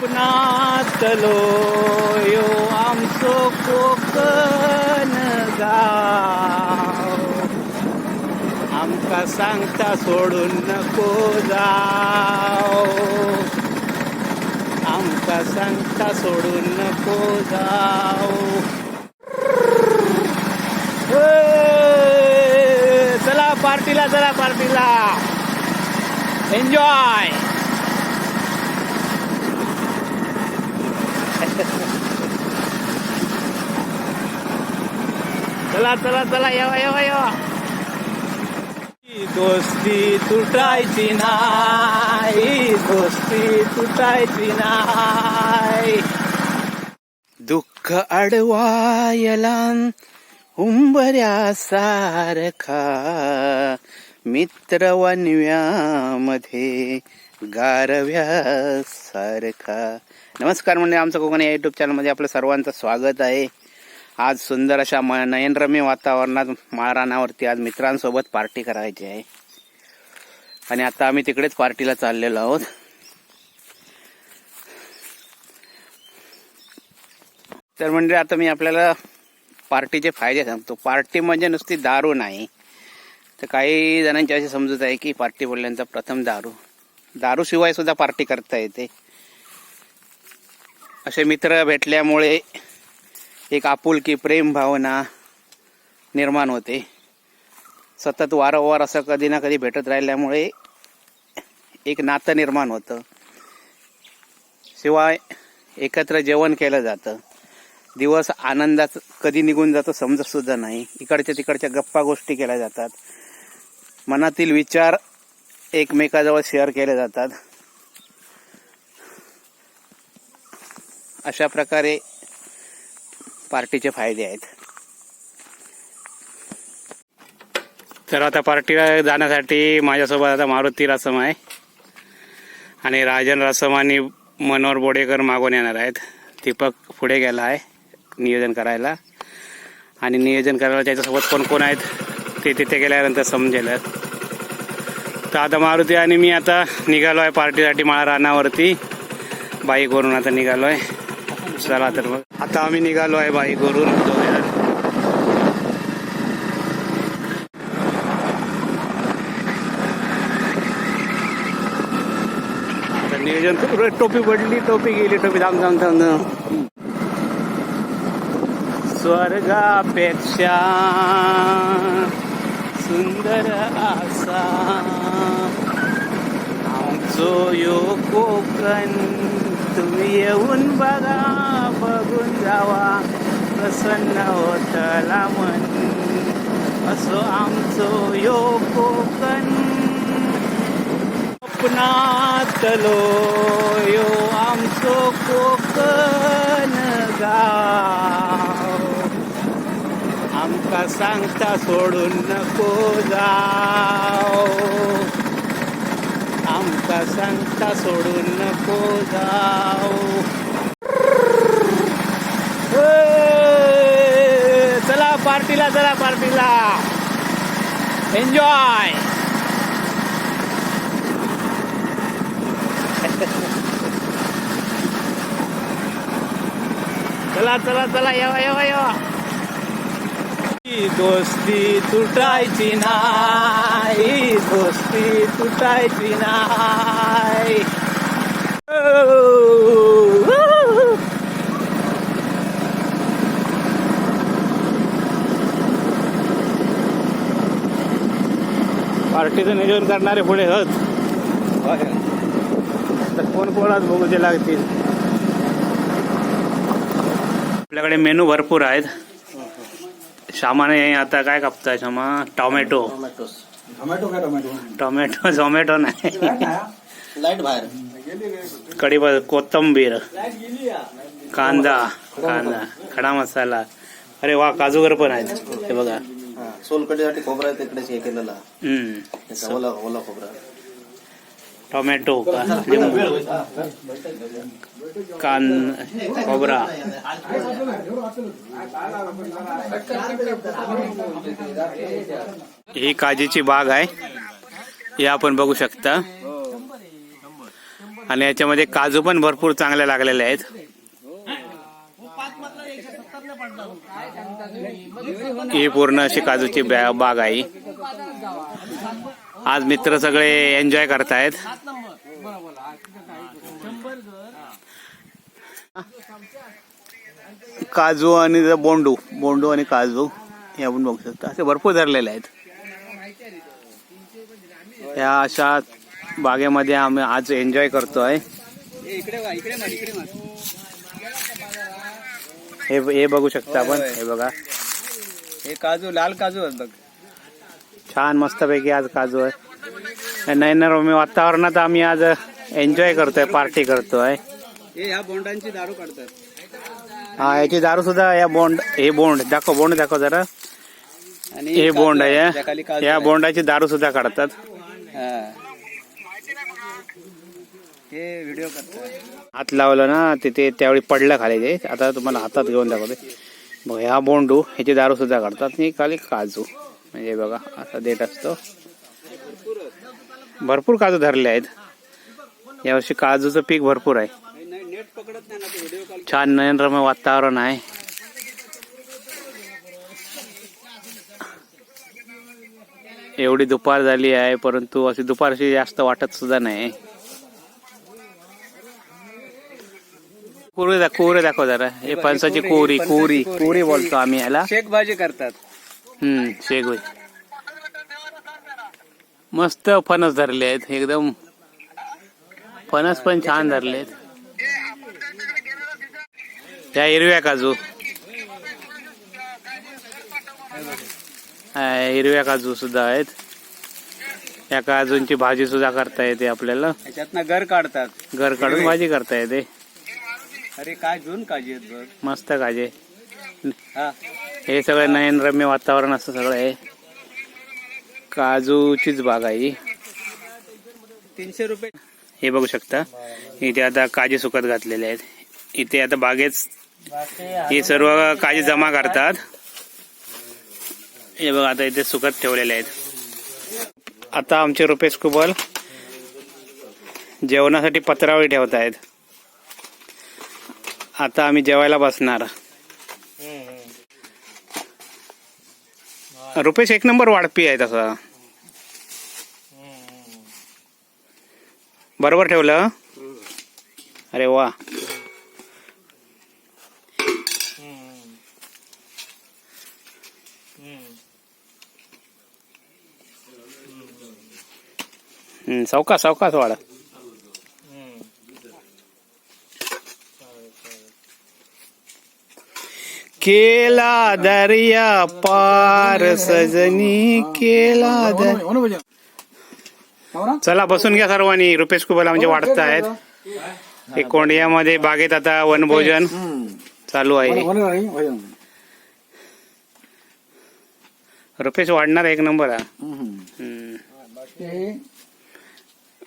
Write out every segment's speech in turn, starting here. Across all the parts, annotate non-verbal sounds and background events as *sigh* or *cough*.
कोकणातलो यो आमचो कोकण गाव. आमका सांगता सोडून नको जाव. आमका सांगता सोडून नको जाव. चला पार्टीला चला पार्टीला. एन्जॉय चला चला चला येवा येवा येवा. दोस्ती तुटायची नाही दोस्ती तुटायची नाही. दुःख अडवायला उंबऱ्या सारखा मित्र वनव्यामध्ये गारव्या सारखा. नमस्कार म्हणजे आमचं कोकण या युट्यूब चॅनलमध्ये आपलं सर्वांचं स्वागत आहे. आज सुंदर अशा म नयनरम्य वातावरणात माळरानावरती आज मित्रांसोबत पार्टी करायची आहे. आणि आता आम्ही तिकडेच पार्टीला चाललेलो आहोत. तर म्हणजे आता मी आपल्याला पार्टीचे फायदे सांगतो. पार्टी म्हणजे नुसती दारू नाही. तर काही जणांची अशी समजूत आहे की पार्टी बोलल्यानंतर प्रथम दारू. दारूशिवाय सुद्धा पार्टी करता येते. असे मित्र भेटल्यामुळे एक आपुलकी प्रेम भावना निर्माण होते. सतत वारंवार असं कधी ना कधी भेटत राहिल्यामुळे एक नातं निर्माण होतं. शिवाय एकत्र जेवण केलं जातं. दिवस आनंदात कधी निघून जातो समजतसुद्धा नाही. इकडच्या तिकडच्या गप्पा गोष्टी केल्या जातात. मनातील विचार एकमेकाजवळ शेअर केले जातात. अशा प्रकारे पार्टीचे फायदे आहेत. तर आता पार्टीला जाण्यासाठी माझ्यासोबत आता मारुती रसम आहे. आणि राजन रसम आणि मनोहर बोडेकर मागून येणार आहेत. दीपक पुढे गेला आहे नियोजन करायला. आणि नियोजन करायला त्याच्यासोबत कोण कोण आहेत ते तिथे गेल्यानंतर समजेल. तर आता मारुती आणि मी आता निघालो आहे पार्टीसाठी माळा रानावरती. बाईकवरून आता निघालो आहे चला तर मग. आता आम्ही निघालो आहे बाईकवरून दोघेजण आता नियोजन टोपी पडली टोपी गेली टोपी धाम धाम धाम धाम. स्वर्गापेक्षा सुंदर आसा. आमचो यो कोकण. तुम्ही येऊन बघा बघून जावा. प्रसन्न होतला मन असो आमचो यो कोकण. कोकणातलो यो आमचो कोकण गाव. आमका सांगता सोडून नको जाव. आमका सांगता सोडून नको जाओ. चला पार्टीला चला पार्टीला. एन्जॉय *laughs* चला चला चला येवा येवा येवा. दोस्ती तुटायची नाही दोस्ती तुटायची नाही. पार्टीचं नियोजन करणारे पुढे हत. तर कोण कोणाच बघूचे लागतील. आपल्याकडे मेनू भरपूर आहेत. श्यामाने आता काय कापताय श्यामा टोमॅटो. टोमॅटो काय टोमॅटो? टोमॅटो झोमॅटो नाही. लाइट बाहेर. कढी कोथंबीर कांदा कांदा खडा मसाला. अरे वा काजूगर पण आहेत. हे बघा. सोलकडीसाठी खोबरं आहे तिकडेच हे केलेलं. हम्म. ओला खोबरं. टोमॅटो लिंबू? कान खोबरा. ही काजीची बाग आहे. हे आपण बघू शकता. आणि याच्यामध्ये काजू पण भरपूर चांगल्या लागलेले आहेत. ही पूर्ण अशी काजूची बॅ- बाग आहे. आज मित्र सगळे एन्जॉय करतायत. काजू आणि बोंडू बोंडू आणि काजू हे आपण बघू शकता. असे भरपूर धरलेले आहेत. या अशा बागेमध्ये आम्ही आज एन्जॉय करतोय. हे हे बघू शकता आपण. हे बघा. हे काजू लाल काजू आहेत बघ छान मस्तपैकी आज काजू आहे. नैनरम्य वातावरणात आम्ही आज एन्जॉय करतोय पार्टी करतोय. हे ह्या बोंडांची दारू काढतात. हा याची दारू सुद्धा या बोंड हे बोंड दाखव बोंड दाखव जरा. हे बोंड आहे. या. बोंडाची दारू सुद्धा काढतात. ते व्हिडिओ करतात हात लावलं ना तिथे त्यावेळी पडलं खाली ते. आता तुम्हाला हातात घेऊन दाखवते. बघ ह्या बोंडू ह्याची दारू सुद्धा काढतात. आणि खाली काजू. म्हणजे बघा असा देत असतो. भरपूर काजू धरले आहेत. यावर्षी काजूचं पीक भरपूर आहे. छान नयनरम्य वातावरण आहे. एवढी दुपार झाली आहे परंतु अशी दुपारशी जास्त वाटत सुद्धा नाही. कुरी दाखव कुरी दाखव जरा. हे फणसाची कोरी कोरी कोरी. बोलतो आम्ही याला. शेक भाजी करतात. हम्म शेगवे मस्त फणस धरले आहेत एकदम. फणस पण छान धरले आहेत. त्या हिरव्या काजू. हा, हिरव्या काजू सुद्धा आहेत. या काजूंची भाजी सुद्धा करता येते आपल्याला. घर काढतात. घर काढून भाजी करता येते. अरे काय जून काजी आहेत बघ. मस्त काजे हा. हे सगळं नयनरम्य वातावरण असं सगळं आहे. काजूचीच बाग आहे ही. तीनशे रुपये. हे बघू शकता. इथे आता काजी सुकत घातलेले आहेत. इथे आता बागेत हे सर्व काजी जमा करतात. हे बघा आता इथे सुकत ठेवलेले आहेत. आता आमचे रुपेश कुबल जेवणासाठी पत्रावळी ठेवत आहेत आता आम्ही जेवायला बसणार. रुपेश एक नंबर वाढपी आहे तसा. बरोबर ठेवलं? अरे वा. सावकाश सावकाश वाढ. केला दर्या पार सजनी केला दर चला बसून घ्या सर्वांनी. रुपेश कुबल आमचे वाढत आहेत हे कोंडियामध्ये बागेत आता वनभोजन चालू आहे. रुपेश वाढणार एक नंबर हा.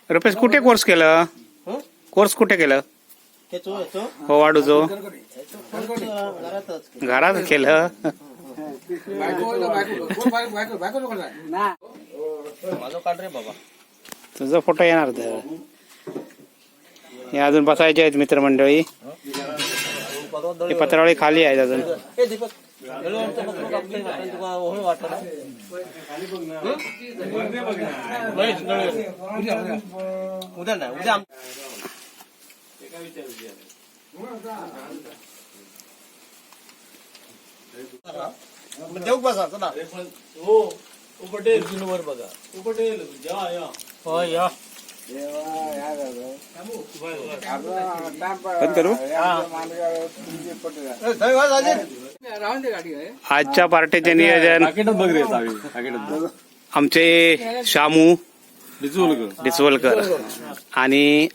रुपेश कुठे कोर्स केलं? कोर्स कुठे केलं? हे चो चो वाढूचो घरातच. घरात केलं. माझं काढ रे बाबा. तुझा फोटो येणार तर. हे अजून बसायचे आहेत मित्रमंडळी. हे पत्रावळी खाली आहेत अजून. हे. उद्या नाही उद्या आम- मग देऊ बसा चला. वर बघा. हो या. आजच्या पार्टीचे नियोजन आमचे शामू डिसवलकर आणि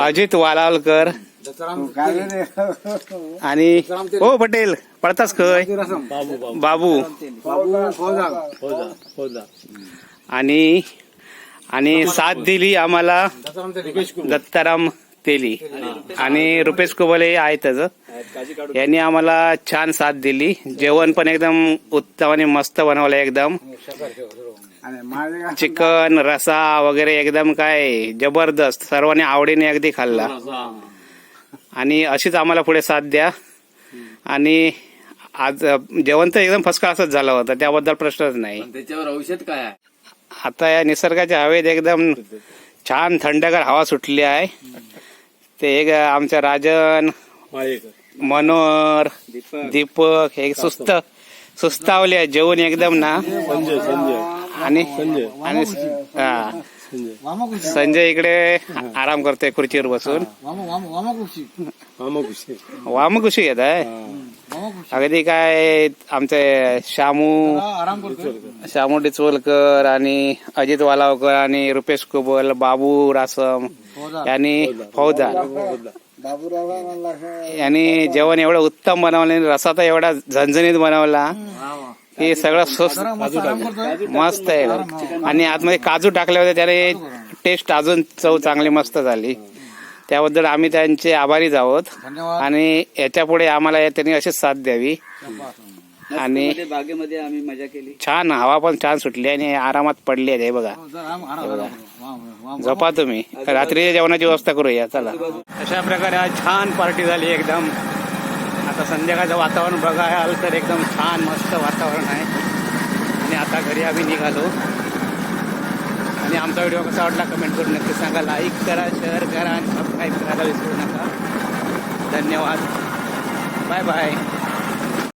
अजित वालावलकर. आणि हो पटेल पळतास खय. बाबू. आणि आणि साथ दिली आम्हाला दत्ताराम तेली. आणि रुपेश कुबले आहेतच यांनी आम्हाला छान साथ दिली. जेवण पण एकदम उत्तम आणि मस्त बनवलं एकदम. आणि माझे चिकन रसा वगैरे एकदम काय जबरदस्त. सर्वांनी आवडीने अगदी खाल्ला. आणि अशीच आम्हाला पुढे साथ द्या. आणि आज जेवण तर एकदम फर्स्ट क्लासच झालं होतं. त्याबद्दल प्रश्नच नाही. त्याच्यावर औषध काय आहे? आता या निसर्गाच्या हवेत एकदम छान थंडगार हवा सुटली आहे. ते एक आमच्या राजन मनोहर दीपक. हे सुस्त सुस्तावले जेवण एकदम ना. आणि आणि हा. संजय. इकडे आराम करतोय खुर्चीवर बसून. वामकुशी येत आहे अगदी काय आमचे शामू आराम करतो शामू डिचवलकर आणि अजित वालावकर आणि रुपेश कुबल बाबू रासम यांनी फौजदार यांनी जेवण एवढं उत्तम बनवलं आणि रसा तर एवढा झणझणीत बनवला. की सगळं स्वस्त मस्त आहे. आणि आतमध्ये काजू टाकले होते त्याने टेस्ट अजून चव चांगली मस्त झाली. त्याबद्दल आम्ही त्यांचे आभारीच आहोत. आणि याच्यापुढे आम्हाला त्यांनी अशीच साथ द्यावी. आणि मध्ये बागेमध्ये आम्ही मजा केली. छान हवा पण छान सुटली आणि आरामात पडली आहे हे बघा. झोपा तुम्ही. रात्री जेवणाची व्यवस्था करूया चला. अशा प्रकारे आज छान पार्टी झाली एकदम. आता संध्याकाळचं वातावरण बघायला तर एकदम छान मस्त वातावरण आहे. आणि आता घरी आम्ही निघालो. आणि आमचा व्हिडिओ कसा वाटला कमेंट करून नक्की सांगा. लाईक करा शेअर करा आणि सबस्क्राईब करायला विसरू नका. धन्यवाद. Bye bye